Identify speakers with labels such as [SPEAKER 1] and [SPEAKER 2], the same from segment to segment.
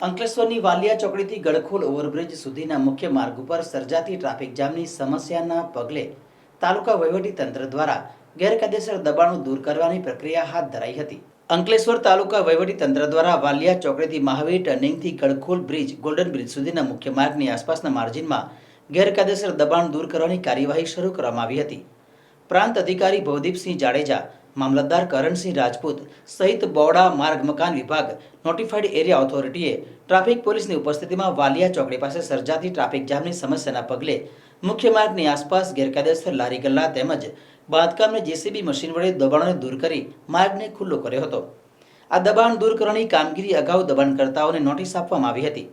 [SPEAKER 1] અંકલેશ્વરની Valia ચોકડીથી ગળખોલ overbridge સુધીના મુખ્ય માર્ગ ઉપર સર્જાતી ટ્રાફિક જામની સમસ્યાના પગલે તાલુકા વહીવટી તંત્ર દ્વારા ગેરકાયદેસર દબાણો દૂર કરવાની પ્રક્રિયા હાથ ધરાઈ હતી. અંકલેશ્વર તાલુકા વહીવટી તંત્ર દ્વારા વાલિયા ચોકડીથી મહાવીર ટર્નિંગથી ગળખોલ બ્રિજ, ગોલ્ડન બ્રિજ સુધીના મુખ્ય માર્ગની આસપાસના માર્જિનમાં ગેરકાયદેસર દબાણ દૂર કરવાની કાર્યવાહી શરૂ કરવામાં આવી હતી. પ્રાંત અધિકારી ભવદીપસિંહ જાડેજા મામલતદાર કરણસિંહ રાજપૂત સહિત બોડા માર્ગ મકાન વિભાગ નોટિફાઈડ એરિયા ઓથોરિટીએ ટ્રાફિક પોલીસની ઉપસ્થિતિમાં વાલિયા ચોકડી પાસે સર્જાતી ટ્રાફિક જામની સમસ્યાના પગલે મુખ્ય માર્ગની આસપાસ ગેરકાયદેસર લારી ગલ્લા તેમજ બાંધકામને જેસીબી મશીન વડે દબાણોને દૂર કરી માર્ગને ખુલ્લો કર્યો હતો. આ દબાણ દૂર કરવાની કામગીરી અગાઉ દબાણકર્તાઓને નોટિસ આપવામાં આવી હતી.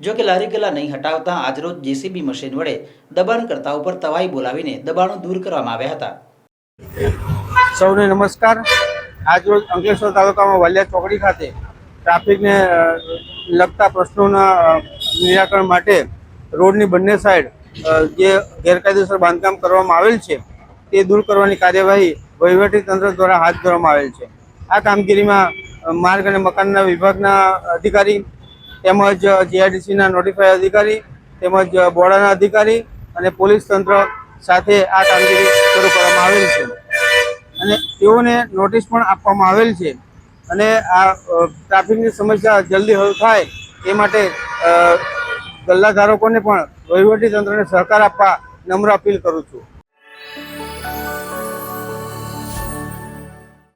[SPEAKER 1] જો કે લારી ગલ્લા નહીં હટાવતા આજરોજ જેસીબી મશીન વડે દબાણકર્તાઓ પર તવાઈ બોલાવીને દબાણો દૂર કરવામાં આવ્યા હતા.
[SPEAKER 2] સૌને નમસ્કાર. આજરોજ અંકલેશ્વર તાલુકામાં વાલિયા ચોકડી ખાતે ટ્રાફિકને લગતા પ્રશ્નોના નિરાકરણ માટે રોડની બંને સાઈડ જે ગેરકાયદેસર બાંધકામ કરવામાં આવેલ છે, તે દૂર કરવાની કાર્યવાહી તંત્ર દ્વારા હાથ ધરવામાં આવેલ છે. આ કામગીરીમાં માર્ગ અને મકાનના વિભાગના અધિકારી તેમજ જીઆઈડીસીના નોટિફાઈ અધિકારી તેમજ બોર્ડરના અધિકારી અને પોલીસ તંત્ર સાથે આ કામગીરી શરૂ કરવામાં આવેલ છે. અને તેઓને નોટિસ પણ આપવામાં આવેલ છે. અને આ ટ્રાફિકની સમસ્યા જલ્દી હલ થાય એ માટે ગલ્લાધારકોને ગલ્લા ધારકોને પણ વહીવટી તંત્રને સહકાર આપવા નમ્ર અપીલ કરું છું.